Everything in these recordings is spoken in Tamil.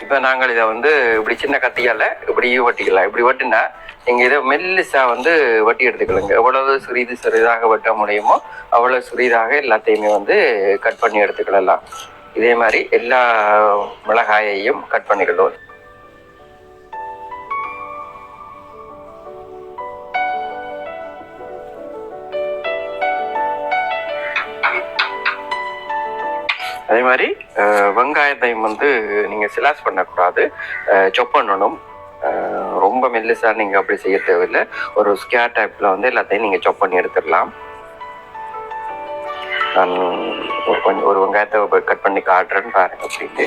இப்போ நாங்கள் இதை வந்து இப்படி சின்ன கத்தியால் இப்படி வெட்டிக்கலாம் இப்படி வெட்டினா நீங்கள் இதை மெல்லிசா வந்து வெட்டி எடுத்துக்கலுங்க எவ்வளவு சிறிது சிறிதாக வெட்ட முடியுமோ அவ்வளோ சிறிதாக எல்லாத்தையுமே வந்து கட் பண்ணி எடுத்துக்கிடலாம் இதே மாதிரி எல்லா மிளகாயையும் கட் பண்ணிக்கிடுவோம் அதே மாதிரி வெங்காயத்தை வெங்காயத்தையும் வந்து நீங்கள் சிலாஸ் பண்ணக்கூடாது. சொப் பண்ணணும். ரொம்ப மெல்லிசா நீங்கள் அப்படி செய்ய தேவையில்லை. ஒரு ஸ்கேர் டைப்பில் வந்து எல்லாத்தையும் நீங்கள் சொப் பண்ணி எடுத்துடலாம். நான் ஒரு கொஞ்சம் ஒரு வெங்காயத்தை கட் பண்ணி காட்டுறேன்னு பாருங்க அப்படின்ட்டு.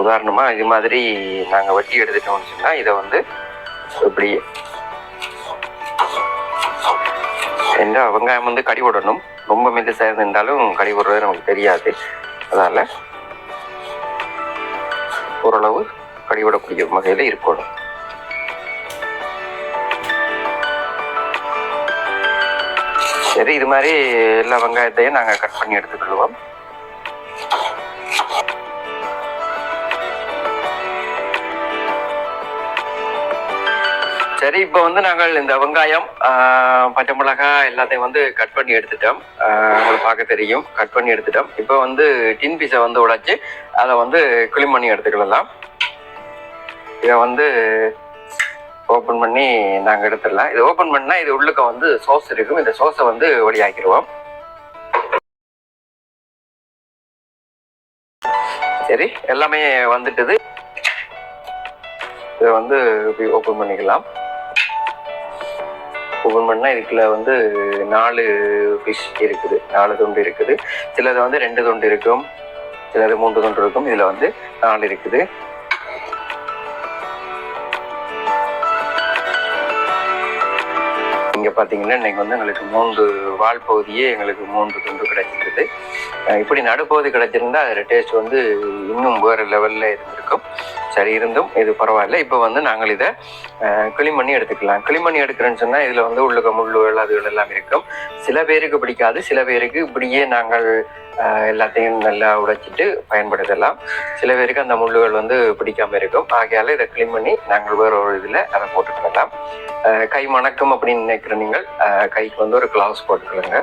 உதாரணமா இது மாதிரி நாங்கள் வட்டி எடுத்துட்டோம்னு சொன்னால் இதை வந்து இப்படி எந்த வெங்காயம் வந்து கடி விடணும் ரொம்ப மெல்லிசா இருந்தாலும் கடி விடுறது நமக்கு தெரியாது. அதால ஓரளவு கடி விடக்கூடிய வகையில் இருக்கணும். சரி இது மாதிரி எல்லா வெங்காயத்தையும் நாங்கள் கட் பண்ணி எடுத்துக்கொள்வோம். சரி இப்போ வந்து நாங்கள் இந்த வெங்காயம் பச்சை மிளகா எல்லாத்தையும் வந்து கட் பண்ணி எடுத்துட்டோம். உங்களுக்கு பார்க்க தெரியும். கட் பண்ணி எடுத்துட்டோம். இப்போ வந்து டின் பீஸை வந்து உடைச்சு அதை வந்து கிளீன் பண்ணி எடுத்துக்கலாம். இதை வந்து ஓப்பன் பண்ணி நாங்கள் எடுத்துடலாம். இது ஓப்பன் பண்ணால் இது உள்ளுக்க வந்து சோஸ் இருக்கும். இந்த சோஸை வந்து வெளியாக்கிடுவோம் சரி எல்லாமே வந்துட்டுது. இதை வந்து ஓப்பன் பண்ணிக்கலாம். ஓப்பன் பண்ணால் இதுக்குள்ள வந்து நாலு ஃபிஷ் இருக்குது. நாலு துண்டு இருக்குது. சிலது வந்து ரெண்டு துண்டு இருக்கும். சிலது மூன்று துண்டு இருக்கும். இதில் வந்து நாலு இருக்குது. இங்கே பார்த்தீங்கன்னா இன்னைக்கு வந்து எங்களுக்கு மூன்று வால் பகுதியே எங்களுக்கு மூன்று துண்டு கிடைச்சிருக்குது. இப்படி நடுப்பகுதி கிடைச்சிருந்தா அதோட டேஸ்ட் வந்து இன்னும் வேறு லெவலில் இருந்திருக்கும். சரி இருந்தும் இது பரவாயில்ல. இப்போ வந்து நாங்கள் இதை க்ளீன் பண்ணி எடுத்துக்கலாம். க்ளீன் பண்ணி எடுக்கிறேன்னு சொன்னால் இதில் வந்து உள்ளுக முள்ளுகள் அதுகள் எல்லாம் இருக்கும். சில பேருக்கு பிடிக்காது. சில பேருக்கு இப்படியே நாங்கள் எல்லாத்தையும் நல்லா உடைச்சிட்டு பயன்படுத்தலாம். சில பேருக்கு அந்த முள்ளுகள் வந்து பிடிக்காம இருக்கும். ஆகையால் இதை க்ளீன் பண்ணி நாங்கள் வேற ஒரு இதில் அதை போட்டுக்கலாம் கை மணக்கம் அப்படின்னு நினைக்கிற நீங்கள் கைக்கு வந்து ஒரு கிளவுஸ் போட்டுக்கலுங்க